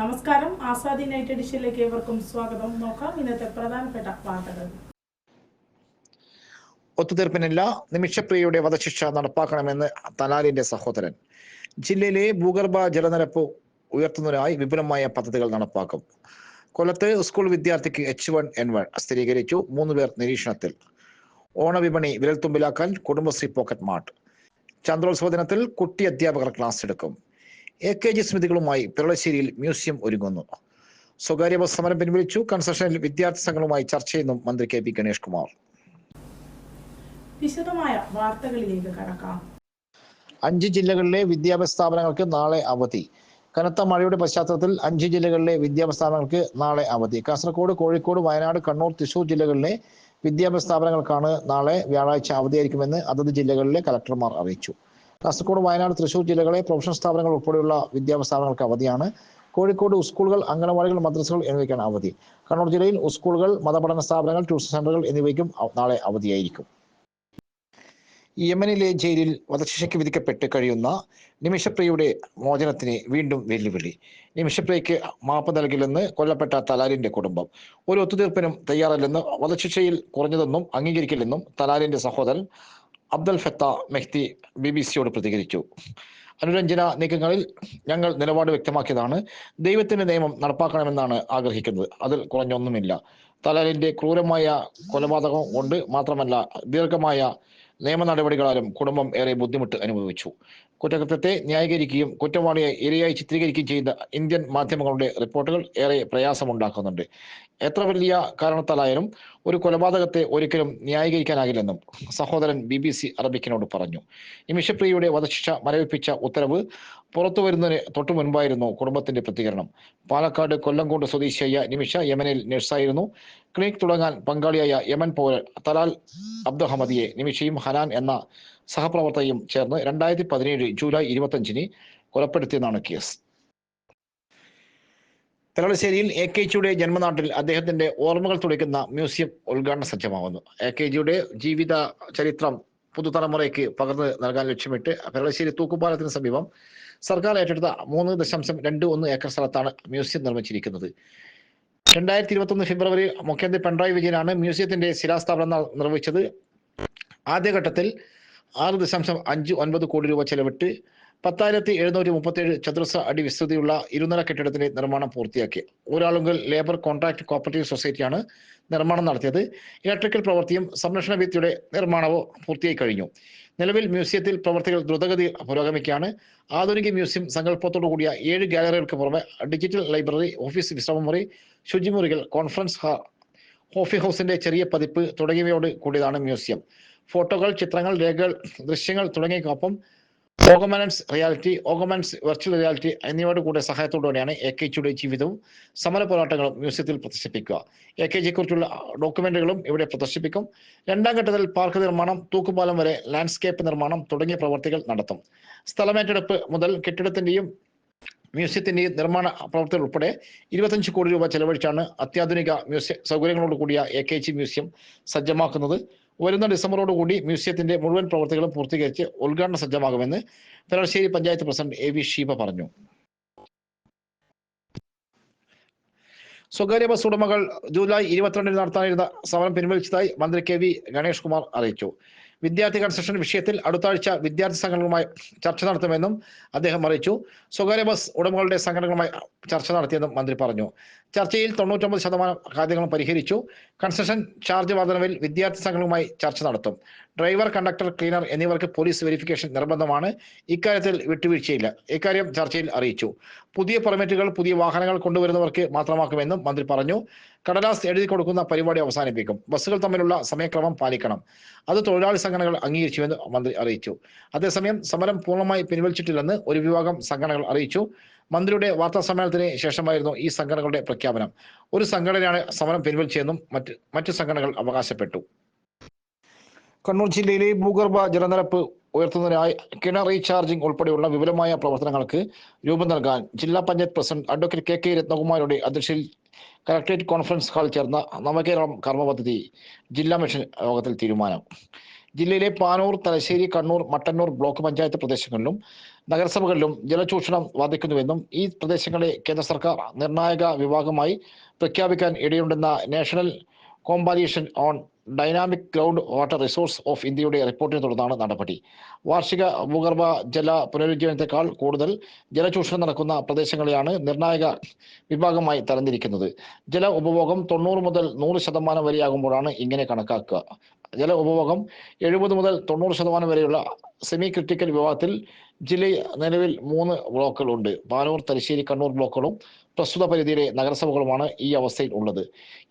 നമസ്കാരം. ആസാദി നൈറ്റ് എഡിഷനിലേക്ക് ഏവർക്കും സ്വാഗതം. നോക്കാം ഇന്നത്തെ പ്രധാനപ്പെട്ട വാർത്തകൾ. ഒത്തുതീർപ്പിനില്ല. നിമിഷപ്രിയയുടെ വധശിക്ഷ നടപ്പാക്കണമെന്ന് തലാലിന്റെ സഹോദരൻ. ജില്ലയിലെ ഭൂഗർഭ ജലനിരപ്പ് ഉയർത്തുന്നതിനായി വിപുലമായ പദ്ധതികൾ നടപ്പാക്കും. കൊല്ലത്ത് സ്കൂൾ വിദ്യാർത്ഥിക്ക് എച്ച് വൺ എൻ വൺ സ്ഥിരീകരിച്ചു. മൂന്നുപേർ നിരീക്ഷണത്തിൽ. ഓണവിപണി വിരൽത്തുമ്പിലാക്കാൻ കുടുംബശ്രീ പോക്കറ്റ് മാർട്ട്. ചന്ദ്രോത്സവ ദിനത്തിൽ കുട്ടി അധ്യാപകർ ക്ലാസ് എടുക്കും. എ കെ ജി സ്മൃതികളുമായി പിറളശ്ശേരിയിൽ മ്യൂസിയം ഒരുങ്ങുന്നു. സ്വകാര്യ ബസ് സമരം പിൻവലിച്ചു. കൺസഷനിൽ വിദ്യാർത്ഥി സംഘങ്ങളുമായി ചെയ്യുന്നു മന്ത്രി കെ പി ഗണേഷ് കുമാർ വിശദമായ വാർത്തകളിലേക്ക് കടക്കാം. അഞ്ച് ജില്ലകളിലെ വിദ്യാഭ്യാസ സ്ഥാപനങ്ങൾക്ക് നാളെ അവധി. കനത്ത മഴയുടെ പശ്ചാത്തലത്തിൽ അഞ്ച് ജില്ലകളിലെ വിദ്യാഭ്യാസ സ്ഥാപനങ്ങൾക്ക് നാളെ അവധി. കാസർഗോഡ് കോഴിക്കോട് വയനാട് കണ്ണൂർ തൃശൂർ ജില്ലകളിലെ വിദ്യാഭ്യാസ സ്ഥാപനങ്ങൾക്കാണ് നാളെ വ്യാഴാഴ്ച അവധിയായിരിക്കുമെന്ന് അതത് ജില്ലകളിലെ കലക്ടർമാർ അറിയിച്ചു. കാസർഗോഡ് വയനാട് തൃശൂർ ജില്ലകളെ പ്രൊഫഷണൽ സ്ഥാപനങ്ങൾ ഉൾപ്പെടെയുള്ള വിദ്യാഭ്യാസ സ്ഥാപനങ്ങൾക്ക് അവധിയാണ്. കോഴിക്കോട് സ്കൂളുകൾ അംഗനവാടികൾ മദ്രസകൾ എന്നിവയ്ക്കാണ് അവധി. കണ്ണൂർ ജില്ലയിൽ സ്കൂളുകൾ മതപഠന സ്ഥാപനങ്ങൾ ട്യൂഷൻ സെന്ററുകൾ എന്നിവയ്ക്കും നാളെ അവധിയായിരിക്കും. യമനിലെ ജയിലിൽ വധശിക്ഷയ്ക്ക് വിധിക്കപ്പെട്ട് കഴിയുന്ന നിമിഷപ്രിയയുടെ മോചനത്തിന് വീണ്ടും വെല്ലുവിളി. നിമിഷപ്രിയയ്ക്ക് മാപ്പ് നൽകില്ലെന്ന് കൊല്ലപ്പെട്ട തലാലിന്റെ കുടുംബം. ഒരു ഒത്തുതീർപ്പിനും തയ്യാറല്ലെന്ന് വധശിക്ഷയിൽ കുറഞ്ഞതെന്നും അംഗീകരിക്കില്ലെന്നും തലാലിന്റെ സഹോദരൻ Abdul Fattah Mahdi B B സിയോട് പ്രതികരിച്ചു. അനുരഞ്ജന നീക്കങ്ങളിൽ ഞങ്ങൾ നിലപാട് വ്യക്തമാക്കിയതാണ്. ദൈവത്തിന്റെ നിയമം നടപ്പാക്കണമെന്നാണ് ആഗ്രഹിക്കുന്നത്. അതിൽ കുറഞ്ഞൊന്നുമില്ല. തലാലിന്റെ ക്രൂരമായ കൊലപാതകം കൊണ്ട് മാത്രമല്ല ദീർഘമായ നിയമ നടപടികളാലും കുടുംബം ഏറെ ബുദ്ധിമുട്ട് അനുഭവിച്ചു. കുറ്റകൃത്യത്തെ ന്യായീകരിക്കുകയും കുറ്റവാളിയെ ഇരയായി ചിത്രീകരിക്കുകയും ചെയ്ത ഇന്ത്യൻ മാധ്യമങ്ങളുടെ റിപ്പോർട്ടുകൾ ഏറെ പ്രയാസമുണ്ടാക്കുന്നുണ്ട്. എത്ര വലിയ കാരണത്താലായാലും ഒരു കൊലപാതകത്തെ ഒരിക്കലും ന്യായീകരിക്കാനാകില്ലെന്നും സഹോദരൻ ബി ബി സി അറബിക്കിനോട് പറഞ്ഞു. നിമിഷപ്രിയയുടെ വധശിക്ഷ മരവിപ്പിച്ച ഉത്തരവ് പുറത്തു വരുന്നതിന് തൊട്ടു മുൻപായിരുന്നു കുടുംബത്തിന്റെ പ്രതികരണം. പാലക്കാട് കൊല്ലംകോട് സ്വദേശിയായ നിമിഷ യമനിൽ നഴ്സായിരുന്നു. ക്ലിനിക് തുടങ്ങാൻ പങ്കാളിയായ യമൻ പോൽ തലാൽ അബ്ദുഹമദിയെ നിമിഷയും ഹനാൻ എന്ന സഹപ്രവർത്തകയും ചേർന്ന് രണ്ടായിരത്തി പതിനേഴ് ജൂലൈ ഇരുപത്തഞ്ചിന് കൊലപ്പെടുത്തിയെന്നാണ് കേസ്. തലശ്ശേരിയിൽ എ കെ ജിയുടെ ജന്മനാട്ടിൽ അദ്ദേഹത്തിന്റെ ഓർമ്മകൾ തുടിക്കുന്ന മ്യൂസിയം ഉദ്ഘാടന സജ്ജമാകുന്നു എ കെ ജിയുടെ ജീവിത ചരിത്രം പുതുതലമുറയ്ക്ക് പകർന്നു നൽകാൻ ലക്ഷ്യമിട്ട് പെരളശ്ശേരി തൂക്കുപാലത്തിന് സമീപം സർക്കാർ ഏറ്റെടുത്ത മൂന്ന് ദശാംശം രണ്ട് ഒന്ന് ഏക്കർ സ്ഥലത്താണ് മ്യൂസിയം നിർമ്മിച്ചിരിക്കുന്നത്. രണ്ടായിരത്തി ഇരുപത്തൊന്ന് ഫെബ്രുവരി മുഖ്യമന്ത്രി പിണറായി വിജയനാണ് മ്യൂസിയത്തിന്റെ ശിലാസ്ഥാപനം നിർവഹിച്ചത്. ആദ്യഘട്ടത്തിൽ ആറ് ദശാംശം അഞ്ച് ഒൻപത് കോടി രൂപ ചെലവിട്ട് പത്തായിരത്തി എഴുന്നൂറ്റി മുപ്പത്തേഴ് ചതുരശ്ര അടി വിസ്തൃതിയുള്ള ഇരുനില കെട്ടിടത്തിന്റെ നിർമ്മാണം പൂർത്തിയാക്കി. ഊരാളുങ്കൽ ലേബർ കോൺട്രാക്ട് കോപ്പറേറ്റീവ് സൊസൈറ്റിയാണ് നിർമ്മാണം നടത്തിയത്. ഇലക്ട്രിക്കൽ പ്രവൃത്തിയും സംരക്ഷണ ഭിത്തിയുടെ നിർമ്മാണവും പൂർത്തിയായി കഴിഞ്ഞു. നിലവിൽ മ്യൂസിയത്തിൽ പ്രവർത്തികൾ ദ്രുതഗതി പുരോഗമിക്കുകയാണ്. ആധുനിക മ്യൂസിയം സങ്കല്പത്തോടു കൂടിയ ഏഴ് ഗാലറികൾക്ക് പുറമെ ഡിജിറ്റൽ ലൈബ്രറി ഓഫീസ് വിശ്രമമുറി ശുചിമുറികൾ കോൺഫറൻസ് ഹാൾ കോഫി ഹൗസിന്റെ ചെറിയ പതിപ്പ് തുടങ്ങിയവയോട് കൂടിയതാണ് മ്യൂസിയം. ഫോട്ടോകൾ ചിത്രങ്ങൾ രേഖകൾ ദൃശ്യങ്ങൾ തുടങ്ങിയക്കൊപ്പം augmented reality augmented virtual reality എന്നിവയുടെ കൂടെ സഹായത്തോടെയാണ് എ കെ ജിയുടെ ജീവിതവും സമര പോരാട്ടങ്ങളും മ്യൂസിയത്തിൽ പ്രദർശിപ്പിക്കുക. എ കെ ജിയെ കുറിച്ചുള്ള ഡോക്യുമെന്റുകളും ഇവിടെ പ്രദർശിപ്പിക്കും. രണ്ടാം ഘട്ടത്തിൽ പാർക്ക് നിർമ്മാണം തൂക്കുപാലം വരെ ലാൻഡ്സ്കേപ്പ് നിർമ്മാണം തുടങ്ങിയ പ്രവർത്തികൾ നടത്തും. സ്ഥലമേറ്റെടുപ്പ് മുതൽ കെട്ടിടത്തിന്റെയും മ്യൂസിയത്തിന്റെയും നിർമ്മാണ പ്രവർത്തികൾ ഉൾപ്പെടെ ഇരുപത്തഞ്ച് കോടി രൂപ ചെലവഴിച്ചാണ് അത്യാധുനിക മ്യൂസിയ സൗകര്യങ്ങളോട് കൂടിയ എ കെ ജി മ്യൂസിയം സജ്ജമാക്കുന്നത്. വരുന്ന ഡിസംബറോടുകൂടി മ്യൂസിയത്തിന്റെ മുഴുവൻ പ്രവർത്തികളും പൂർത്തീകരിച്ച് ഉദ്ഘാടന സജ്ജമാകുമെന്ന് Peralassery panchayat president A V Sheeba പറഞ്ഞു. സ്വകാര്യ ബസ് ഉടമകൾ ജൂലൈ ഇരുപത്തിരണ്ടിന് നടത്താനിരുന്ന സമരം പിൻവലിച്ചതായി മന്ത്രി കെ വി ഗണേഷ് കുമാർ അറിയിച്ചു. വിദ്യാർത്ഥി കൺസെഷൻ വിഷയത്തിൽ അടുത്ത ആഴ്ച വിദ്യാർത്ഥി സംഘടനകളുമായി ചർച്ച നടത്തുമെന്നും അദ്ദേഹം അറിയിച്ചു. സ്വകാര്യ ബസ് ഉടമകളുടെ സംഘടനകളുമായി ചർച്ച നടത്തിയെന്നും മന്ത്രി പറഞ്ഞു. ചർച്ചയിൽ തൊണ്ണൂറ്റൊമ്പത് ശതമാനം കാര്യങ്ങളും പരിഹരിച്ചു. കൺസെഷൻ ചാർജ് വർധനവിൽ വിദ്യാർത്ഥി സംഘടനകളുമായി ചർച്ച നടത്തും. ഡ്രൈവർ കണ്ടക്ടർ ക്ലീനർ എന്നിവർക്ക് പോലീസ് വെരിഫിക്കേഷൻ നിർബന്ധമാണ്. ഇക്കാര്യത്തിൽ വിട്ടുവീഴ്ചയില്ല. ഇക്കാര്യം ചർച്ചയിൽ അറിയിച്ചു. പുതിയ പെർമിറ്റുകൾ പുതിയ വാഹനങ്ങൾ കൊണ്ടുവരുന്നവർക്ക് മാത്രമാക്കുമെന്നും മന്ത്രി പറഞ്ഞു. കടലാസ് എഴുതി കൊടുക്കുന്ന പരിപാടി അവസാനിപ്പിക്കും. ബസ്സുകൾ തമ്മിലുള്ള സമയക്രമം പാലിക്കണം. അത് തൊഴിലാളി സംഘടനകൾ അംഗീകരിച്ചുവെന്ന് മന്ത്രി അറിയിച്ചു. അതേസമയം സമരം പൂർണമായി പിൻവലിച്ചിട്ടില്ലെന്ന് ഒരു വിഭാഗം സംഘടനകൾ അറിയിച്ചു. മന്ത്രിയുടെ വാർത്താ സമ്മേളനത്തിന് ശേഷമായിരുന്നു ഈ സംഘടനകളുടെ പ്രഖ്യാപനം. ഒരു സംഘടനയാണ് സമരം പിൻവലിച്ചതെന്നും മറ്റ് മറ്റു സംഘടനകൾ അവകാശപ്പെട്ടു. കണ്ണൂർ ജില്ലയിലെ ഭൂഗർഭ ജലനിരപ്പ് ഉയർത്തുന്നതിനായി കിണർ റീചാർജിംഗ് ഉൾപ്പെടെയുള്ള വിപുലമായ പ്രവർത്തനങ്ങൾക്ക് രൂപം നൽകാൻ ജില്ലാ panchayat president advocate K K രത്നകുമാരുടെ അധ്യക്ഷതയിൽ കലക്ടറേറ്റ് കോൺഫറൻസ് ഹാളിൽ ചേർന്ന നവകേരളം കർമ്മ പദ്ധതി ജില്ലാ മിഷൻ യോഗത്തിൽ തീരുമാനം. ജില്ലയിലെ പാനൂർ തലശ്ശേരി കണ്ണൂർ മട്ടന്നൂർ ബ്ലോക്ക് പഞ്ചായത്ത് പ്രദേശങ്ങളിലും നഗരസഭകളിലും ജലചൂഷണം വർദ്ധിക്കുന്നുവെന്നും ഈ പ്രദേശങ്ങളെ കേന്ദ്ര സർക്കാർ നിർണായക വിഭാഗമായി പ്രഖ്യാപിക്കാൻ ഇടയുണ്ടെന്ന national compilation on dynamic ground water resource of ഇന്ത്യയുടെ റിപ്പോർട്ടിനെ തുടർന്നാണ് നടപടി. വാർഷിക ഭൂഗർഭ ജല പുനരുജ്ജീവനത്തെക്കാൾ കൂടുതൽ ജലചൂഷണം നടക്കുന്ന പ്രദേശങ്ങളെയാണ് നിർണായക വിഭാഗമായി തരംതിരിക്കുന്നത്. ജല ഉപഭോഗം തൊണ്ണൂറ് മുതൽ നൂറ് ശതമാനം വരെയാകുമ്പോഴാണ് ഇങ്ങനെ കണക്കാക്കുക. ജല ഉപഭോഗം എഴുപത് മുതൽ തൊണ്ണൂറ് ശതമാനം വരെയുള്ള സെമി ക്രിട്ടിക്കൽ വിഭാഗത്തിൽ ജില്ലയിൽ നിലവിൽ മൂന്ന് ബ്ലോക്കുകളുണ്ട്. പാനൂർ തലശ്ശേരി കണ്ണൂർ ബ്ലോക്കുകളും പ്രസ്തുത പരിധിയിലെ നഗരസഭകളുമാണ് ഈ അവസ്ഥയിൽ ഉള്ളത്.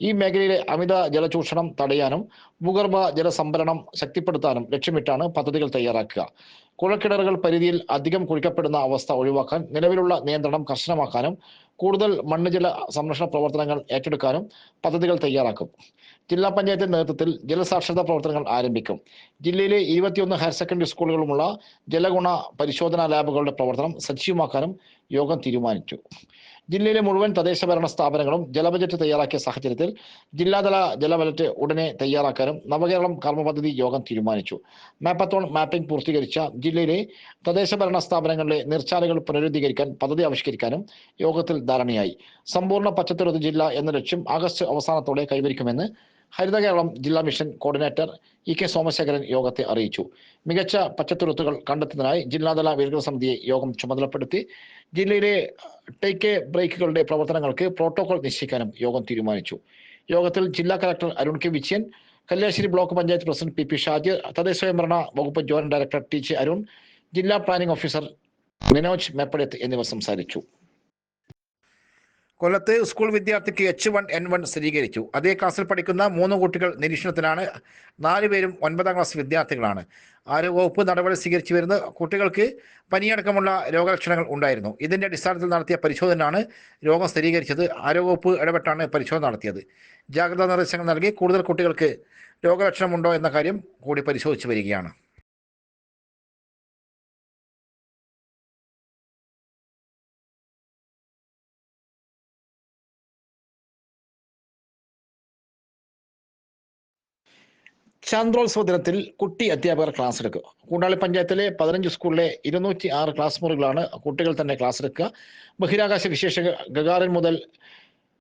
ഈ മേഖലയിലെ അമിത ജലചൂഷണം തടയാനും ഭൂഗർഭ ജലസംഭരണം ശക്തിപ്പെടുത്താനും ലക്ഷ്യമിട്ടാണ് പദ്ധതികൾ തയ്യാറാക്കുക. കുഴക്കിണറുകൾ പരിധിയിൽ അധികം കുഴിക്കപ്പെടുന്ന അവസ്ഥ ഒഴിവാക്കാൻ നിലവിലുള്ള നിയന്ത്രണം കർശനമാക്കാനും കൂടുതൽ മണ്ണ് ജല സംരക്ഷണ പ്രവർത്തനങ്ങൾ ഏറ്റെടുക്കാനും പദ്ധതികൾ തയ്യാറാക്കും. ജില്ലാ പഞ്ചായത്തിന്റെ നേതൃത്വത്തിൽ ജലസാക്ഷരതാ പ്രവർത്തനങ്ങൾ ആരംഭിക്കും. ജില്ലയിലെ ഇരുപത്തിയൊന്ന് ഹയർ സെക്കൻഡറി സ്കൂളുകളുമുള്ള ജലഗുണ പരിശോധനാ ലാബുകളുടെ പ്രവർത്തനം സജീവമാക്കാനും യോഗം തീരുമാനിച്ചു. ജില്ലയിലെ മുഴുവൻ തദ്ദേശ ഭരണ സ്ഥാപനങ്ങളും ജലബജറ്റ് തയ്യാറാക്കിയ സാഹചര്യത്തിൽ ജില്ലാതല ജലബജറ്റ് ഉടനെ തയ്യാറാക്കാനും നവകേരളം കർമ്മപദ്ധതി യോഗം തീരുമാനിച്ചു. മാപ്പത്തോൺ മാപ്പിംഗ് പൂർത്തീകരിച്ച ജില്ലയിലെ തദ്ദേശ ഭരണ സ്ഥാപനങ്ങളിലെ നീർച്ചാലുകൾ പുനരുദ്ധീകരിക്കാൻ പദ്ധതി ആവിഷ്കരിക്കാനും യോഗത്തിൽ ധാരണയായി. സമ്പൂർണ പച്ചത്തുരുത്ത് ജില്ല എന്ന ലക്ഷ്യം ആഗസ്റ്റ് അവസാനത്തോടെ കൈവരിക്കുമെന്ന് ഹരിത കേരളം ജില്ലാ mission coordinator E K Somasekharan യോഗത്തെ അറിയിച്ചു. മികച്ച പച്ചത്തുരുത്തുകൾ കണ്ടെത്തുന്നതിനായി ജില്ലാതല വികസന സമിതിയെ യോഗം ചുമതലപ്പെടുത്തി ജില്ലയിലെ ടേക്ക് ബ്രേക്കുകളുടെ പ്രവർത്തനങ്ങൾക്ക് പ്രോട്ടോകോൾ നിശ്ചയിക്കാനും യോഗം തീരുമാനിച്ചു. യോഗത്തിൽ ജില്ലാ collector Arun K Vijayan Kalliasseri block panchayat president P P Shaji തദ്ദേശസ്വയംഭരണ വകുപ്പ് joint director T J Arun ജില്ലാ പ്ലാനിംഗ് ഓഫീസർ മിനോജ് മേപ്പടത്ത് എന്നിവർ സംസാരിച്ചു. കൊല്ലത്ത് സ്കൂൾ വിദ്യാർത്ഥിക്ക് എച്ച് വൺ എൻ വൺ സ്ഥിരീകരിച്ചു. അതേ ക്ലാസ്സിൽ പഠിക്കുന്ന മൂന്ന് കുട്ടികൾ നിരീക്ഷണത്തിലാണ്. നാലുപേരും ഒൻപതാം ക്ലാസ് വിദ്യാർത്ഥികളാണ്. ആരോഗ്യവകുപ്പ് നടപടി സ്വീകരിച്ചു വരുന്ന കുട്ടികൾക്ക് പനിയടക്കമുള്ള രോഗലക്ഷണങ്ങൾ ഉണ്ടായിരുന്നു. ഇതിന്റെ അടിസ്ഥാനത്തിൽ നടത്തിയ പരിശോധനയാണ് രോഗം സ്ഥിരീകരിച്ചത്. ആരോഗ്യവകുപ്പ് ഇടപെട്ടാണ് പരിശോധന നടത്തിയത്. ജാഗ്രതാ നിർദ്ദേശങ്ങൾ നൽകി കൂടുതൽ കുട്ടികൾക്ക് രോഗലക്ഷണമുണ്ടോ എന്ന കാര്യം കൂടി പരിശോധിച്ചു വരികയാണ്. ചാന്ദ്രോത്സവ ദിനത്തിൽ കുട്ടി അധ്യാപകർ ക്ലാസ് എടുക്കുക. കൂടാളി പഞ്ചായത്തിലെ പതിനഞ്ച് സ്കൂളിലെ ഇരുന്നൂറ്റി ആറ് ക്ലാസ് മുറികളാണ് കുട്ടികൾ തന്നെ ക്ലാസ് എടുക്കുക. ബഹിരാകാശ വിശേഷ ഗഗാറിൻ മുതൽ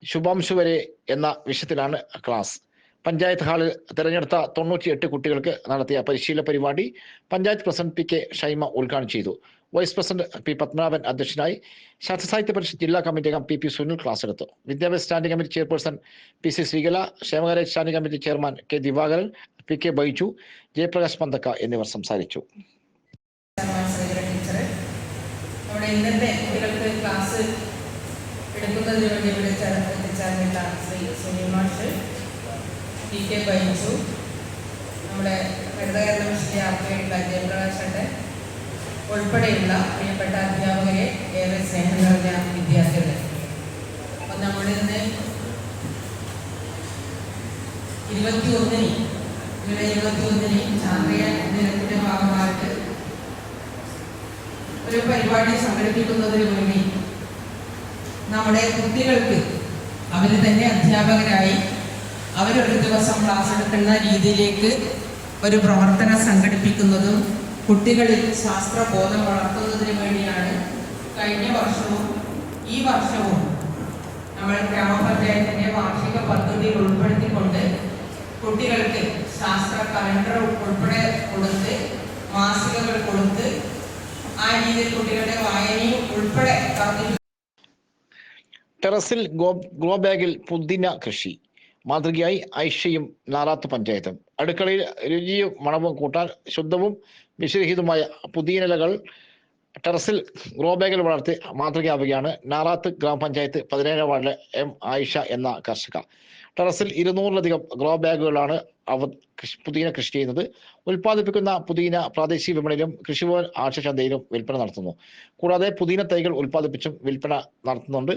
ശുഭാംശു വരെ എന്ന വിഷയത്തിലാണ് ക്ലാസ്. പഞ്ചായത്ത് ഹാളിൽ തിരഞ്ഞെടുത്ത തൊണ്ണൂറ്റി എട്ട് കുട്ടികൾക്ക് നടത്തിയ പരിശീലന പരിപാടി panchayat president P K Shaima ഉദ്ഘാടനം ചെയ്തു. വൈസ് പ്രസിഡന്റ് പി പത്മനാഭൻ അധ്യക്ഷനായി ശാസ്ത്രസാഹിത്യ പരിഷത്ത് ജില്ലാ കമ്മിറ്റി അംഗം പി പി സുനിൽ ക്ലാസ് എടുത്തു. വിദ്യാഭ്യാസ standing committee chairperson P C Sreekala ക്ഷേമകാര്യ standing committee chairman K Divakaran P K Baiju Jayaprakash Panthakka എന്നിവർ സംസാരിച്ചു. നമ്മുടെ ഇന്നത്തെ കുട്ടികൾക്ക് ക്ലാസ് എടുക്കുന്നതിന് വേണ്ടി ഇവിടെ ചേർ- എത്തിച്ചേർന്നിട്ടുള്ള ശ്രീ സുനിൽ മാഷ് പി കെ ബൈജു നമ്മുടെ ഹരിതകേരള മിഷന്റെ ആർക്കയായിട്ടുള്ള ജയപ്രകാശന്റെ ഉൾപ്പെടെയുള്ള പ്രിയപ്പെട്ട അധ്യാപകരെ ഏറെ സ്നേഹം നിറഞ്ഞ വിദ്യാർത്ഥികളെ. അപ്പം നമ്മുടെ ഇന്ന് ഇരുപത്തി ഒന്നിന് ജൂലൈ ഇരുപത്തി ഒന്നിന് ചാന്ദ്രിയ ദിനത്തിന്റെ ഭാഗമായിട്ട് ഒരു പരിപാടി സംഘടിപ്പിക്കുന്നതിന് വേണ്ടി നമ്മുടെ കുട്ടികൾക്ക് അവർ തന്നെ അധ്യാപകരായി അവരൊരു ദിവസം ക്ലാസ് എടുക്കുന്ന രീതിയിലേക്ക് ഒരു പ്രവർത്തനം സംഘടിപ്പിക്കുന്നതും കുട്ടികളിൽ ശാസ്ത്രബോധം വളർത്തുന്നതിന് വേണ്ടിയാണ് കഴിഞ്ഞ വർഷവും ഈ വർഷവും നമ്മൾ ഗ്രാമപഞ്ചായത്തിന്റെ വാർഷിക പദ്ധതിയിൽ ഉൾപ്പെടുത്തിക്കൊണ്ട് കുട്ടികൾക്ക് ശാസ്ത്ര കലണ്ടർ ഉൾപ്പെടെ കൊടുത്ത് മാസികകൾ കൊടുത്ത് ആ രീതിയിൽ കുട്ടികളുടെ വായനയും ഉൾപ്പെടെ ടെറസിൽ ഗോ ഗ്രോ ബാഗിൽ പുതിന കൃഷി. മാതൃകയായി ഐഷയും നാറാത്ത് പഞ്ചായത്തും. അടുക്കളയിൽ രുചിയും മണവും കൂട്ടാൻ ശുദ്ധവും വിഷരഹിതമായ പുതിയനിലകൾ ടെറസിൽ ഗ്രോ ബാഗിൽ വളർത്തി മാതൃകയാവുകയാണ്. നാറാത്ത് ഗ്രാമപഞ്ചായത്ത് പതിനേഴാം വാർഡിലെ എം ആയിഷ എന്ന കർഷക. ടെറസിൽ ഇരുന്നൂറിലധികം ഗ്രോ ബാഗുകളാണ് അവർ പുതിന കൃഷി ചെയ്യുന്നത്. ഉൽപ്പാദിപ്പിക്കുന്ന പുതിന പ്രാദേശിക വിപണിയിലും കൃഷിഭവൻ ആഴ്ചചന്തയിലും വിൽപ്പന നടത്തുന്നു. കൂടാതെ പുതിന തൈകൾ ഉൽപ്പാദിപ്പിച്ചും വിൽപ്പന നടത്തുന്നുണ്ട്.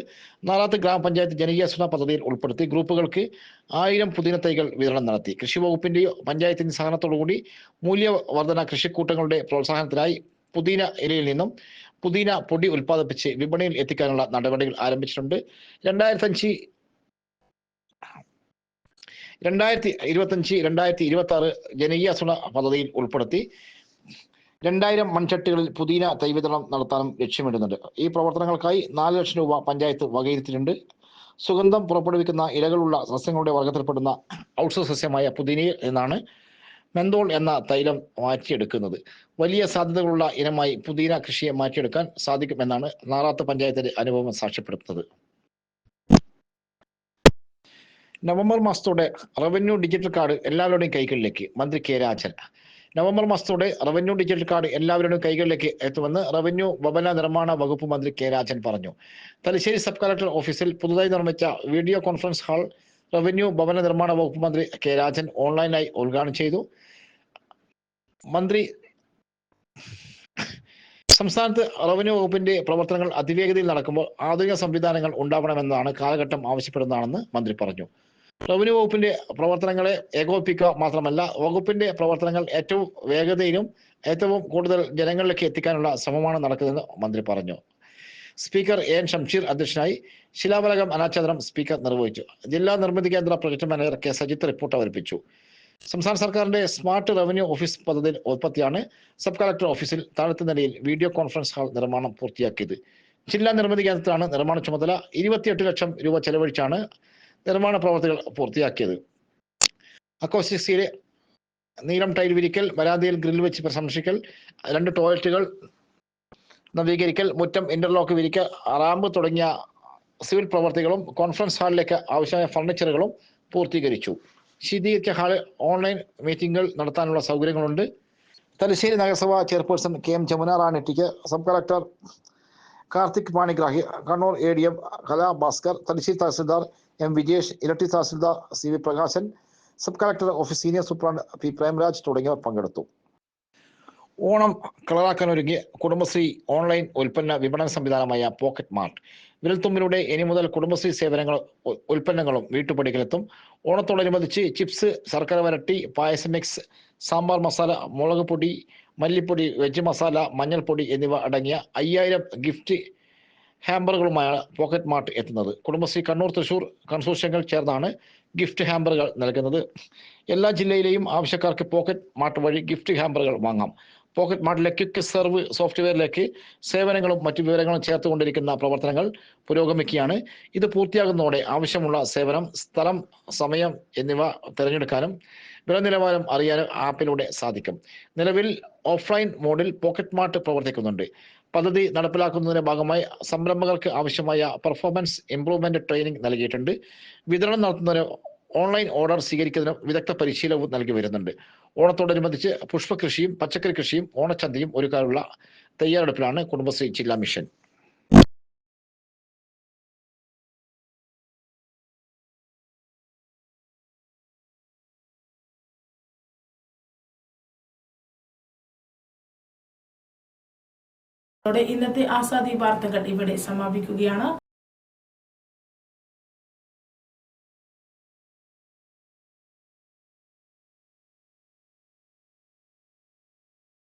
നാലാത്ത് ഗ്രാമപഞ്ചായത്ത് ജനകീയാസൂരണ പദ്ധതിയിൽ ഉൾപ്പെടുത്തി ഗ്രൂപ്പുകൾക്ക് ആയിരം പുതിന തൈകൾ വിതരണം നടത്തി. കൃഷി വകുപ്പിന്റെയോ പഞ്ചായത്തിന്റെ സഹകരണത്തോടുകൂടി മൂല്യവർധന കൃഷിക്കൂട്ടങ്ങളുടെ പ്രോത്സാഹനത്തിനായി പുതിന ഇലയിൽ നിന്നും പുതിന പൊടി ഉൽപ്പാദിപ്പിച്ച് വിപണിയിൽ എത്തിക്കാനുള്ള നടപടികൾ ആരംഭിച്ചിട്ടുണ്ട്. രണ്ടായിരത്തി അഞ്ച് രണ്ടായിരത്തി ഇരുപത്തഞ്ച് രണ്ടായിരത്തി ഇരുപത്തി ആറ് ജനകീയാസൂണ പദ്ധതിയിൽ ഉൾപ്പെടുത്തി രണ്ടായിരം മൺചട്ടികളിൽ പുതിന തൈവിതരണം നടത്താനും ലക്ഷ്യമിടുന്നുണ്ട്. ഈ പ്രവർത്തനങ്ങൾക്കായി നാല് ലക്ഷം രൂപ പഞ്ചായത്ത് വകയിരുത്തിയിട്ടുണ്ട്. സുഗന്ധം പുറപ്പെടുവിക്കുന്ന ഇലകളുള്ള സസ്യങ്ങളുടെ വർഗത്തിൽപ്പെടുന്ന ഔഷധ സസ്യമായ പുതിനയിൽ നിന്നാണ് മെന്തോൾ എന്ന തൈലം മാറ്റിയെടുക്കുന്നത്. വലിയ സാധ്യതകളുള്ള ഇനമായി പുതിന കൃഷിയെ മാറ്റിയെടുക്കാൻ സാധിക്കുമെന്നാണ് നാറാത്ത് പഞ്ചായത്തിന്റെ അനുഭവം സാക്ഷ്യപ്പെടുത്തുന്നത്. നവംബർ മാസത്തോടെ റവന്യൂ ഡിജിറ്റൽ കാർഡ് എല്ലാവരുടെയും കൈകളിലേക്ക് മന്ത്രി കെ രാജൻ. നവംബർ മാസത്തോടെ റവന്യൂ ഡിജിറ്റൽ കാർഡ് എല്ലാവരുടെയും കൈകളിലേക്ക് എത്തുമെന്ന് റവന്യൂ ഭവന നിർമ്മാണ വകുപ്പ് മന്ത്രി കെ രാജൻ പറഞ്ഞു. തലശ്ശേരി സബ് കളക്ടർ ഓഫീസിൽ പുതുതായി നിർമ്മിച്ച വീഡിയോ കോൺഫറൻസ് ഹാൾ റവന്യൂ ഭവന നിർമ്മാണ വകുപ്പ് മന്ത്രി കെ രാജൻ ഓൺലൈനായി ഉദ്ഘാടനം ചെയ്തു. മന്ത്രി സംസ്ഥാനത്ത് റവന്യൂ വകുപ്പിന്റെ പ്രവർത്തനങ്ങൾ അതിവേഗതയിൽ നടക്കുമ്പോൾ ആധുനിക സംവിധാനങ്ങൾ ഉണ്ടാവണമെന്നാണ് കാലഘട്ടം ആവശ്യപ്പെടുന്നതാണെന്ന് മന്ത്രി പറഞ്ഞു. റവന്യൂ വകുപ്പിന്റെ പ്രവർത്തനങ്ങളെ ഏകോപിപ്പിക്കുക മാത്രമല്ല വകുപ്പിന്റെ പ്രവർത്തനങ്ങൾ ഏറ്റവും വേഗതയിലും ഏറ്റവും കൂടുതൽ ജനങ്ങളിലേക്ക് എത്തിക്കാനുള്ള ശ്രമമാണ് നടക്കുന്നതെന്ന് മന്ത്രി പറഞ്ഞു. സ്പീക്കർ എൻ ഷംഷീർ അധ്യക്ഷനായി ശിലാഫലകം അനാച്ഛാദനം സ്പീക്കർ നിർവഹിച്ചു. ജില്ലാ Nirmithi Kendra project manager K Sajith report അവതരിപ്പിച്ചു. സംസ്ഥാന സർക്കാരിന്റെ സ്മാർട്ട് റവന്യൂ ഓഫീസ് പദ്ധതി ഉൽപ്പത്തിയാണ് സബ് കളക്ടർ ഓഫീസിൽ താഴത്തെ നിലയിൽ വീഡിയോ കോൺഫറൻസ് ഹാൾ നിർമ്മാണം പൂർത്തിയാക്കിയത്. ജില്ലാ നിർമ്മിതി കേന്ദ്രത്തിലാണ് നിർമ്മാണ ചുമതല. ഇരുപത്തിയെട്ട് ലക്ഷം രൂപ ചെലവഴിച്ചാണ് നിർമ്മാണ പ്രവർത്തികൾ പൂർത്തിയാക്കിയത്. അക്കോസ്റ്റിക്സിയിലെ നീലം ടൈൽ വിരിക്കൽ വരാതിയിൽ ഗ്രിൽ വെച്ച് പ്രശംസിക്കൽ രണ്ട് ടോയ്ലറ്റുകൾ നവീകരിക്കൽ മുറ്റം ഇന്റർലോക്ക് വിരിക്കൽ റാമ്പ് തുടങ്ങിയ സിവിൽ പ്രവർത്തികളും കോൺഫറൻസ് ഹാളിലേക്ക് ആവശ്യമായ ഫർണിച്ചറുകളും പൂർത്തീകരിച്ചു. ശീതീകരിച്ച ഹാളിൽ ഓൺലൈൻ മീറ്റിംഗുകൾ നടത്താനുള്ള സൗകര്യങ്ങളുണ്ട്. തലശ്ശേരി നഗരസഭ chairperson K M Jamuna റാണിറ്റിക്ക് sub collector Karthik Panigrahi Kannur A D M Kalabhaskar Thalassery tahsildar M Vijesh Iritty tahsildar C V Prakashan sub collector office senior superintendent P Premraj തുടങ്ങിയവർ പങ്കെടുത്തു. ഓണം കളറാക്കാൻ ഒരുങ്ങിയ കുടുംബശ്രീ ഓൺലൈൻ ഉൽപ്പന്ന വിപണന സംവിധാനമായ പോക്കറ്റ് മാർട്ട്. വിരൽത്തുമ്പിലൂടെ ഇനി മുതൽ കുടുംബശ്രീ സേവനങ്ങൾ ഉൽപ്പന്നങ്ങളും വീട്ടുപടിക്കലെത്തും. ഓണത്തോടനുബന്ധിച്ച് ചിപ്സ് ശർക്കര വരട്ടി പായസ മിക്സ് സാമ്പാർ മസാല മുളക് പൊടി മല്ലിപ്പൊടി വെജ് മസാല മഞ്ഞൾപ്പൊടി എന്നിവ അടങ്ങിയ അയ്യായിരം ഗിഫ്റ്റ് ഹാമ്പറുകളുമായാണ് പോക്കറ്റ് മാർട്ട് എത്തുന്നത്. കുടുംബശ്രീ കണ്ണൂർ തൃശൂർ കൺസോർഷ്യങ്ങൾ ചേർന്നാണ് ഗിഫ്റ്റ് ഹാമ്പറുകൾ നൽകുന്നത്. എല്ലാ ജില്ലയിലെയും ആവശ്യക്കാർക്ക് പോക്കറ്റ് മാർട്ട് വഴി ഗിഫ്റ്റ് ഹാമ്പറുകൾ വാങ്ങാം. പോക്കറ്റ് മാർട്ടിലെ ക്വിക്ക് സെർവ് സോഫ്റ്റ്വെയറിലേക്ക് സേവനങ്ങളും മറ്റു വിവരങ്ങളും ചേർത്തുകൊണ്ടിരിക്കുന്ന പ്രവർത്തനങ്ങൾ പുരോഗമിക്കുകയാണ്. ഇത് പൂർത്തിയാകുന്നതോടെ ആവശ്യമുള്ള സേവനം സ്ഥലം സമയം എന്നിവ തിരഞ്ഞെടുക്കാനും വില നിലവാരം അറിയാനും ആപ്പിലൂടെ സാധിക്കും. നിലവിൽ ഓഫ്ലൈൻ മോഡിൽ പോക്കറ്റ് മാർട്ട് പ്രവർത്തിക്കുന്നുണ്ട്. പദ്ധതി നടപ്പിലാക്കുന്നതിന്റെ ഭാഗമായി സംരംഭകർക്ക് ആവശ്യമായ പെർഫോമൻസ് ഇംപ്രൂവ്മെന്റ് ട്രെയിനിങ് നൽകിയിട്ടുണ്ട്. വിതരണം നടത്തുന്നതിന് ഓൺലൈൻ ഓർഡർ സ്വീകരിക്കുന്നതിനും വിദഗ്ധ പരിശീലനവും നൽകി വരുന്നുണ്ട്. ഓണത്തോടനുബന്ധിച്ച് പുഷ്പകൃഷിയും പച്ചക്കറി കൃഷിയും ഓണച്ചന്തയും ഒരുക്കാനുള്ള തയ്യാറെടുപ്പിലാണ് കുടുംബശ്രീ ജില്ലാ മിഷൻ. ഇന്നത്തെ ആസാദി വാർത്തകൾ ഇവിടെ സമാപിക്കുകയാണ്.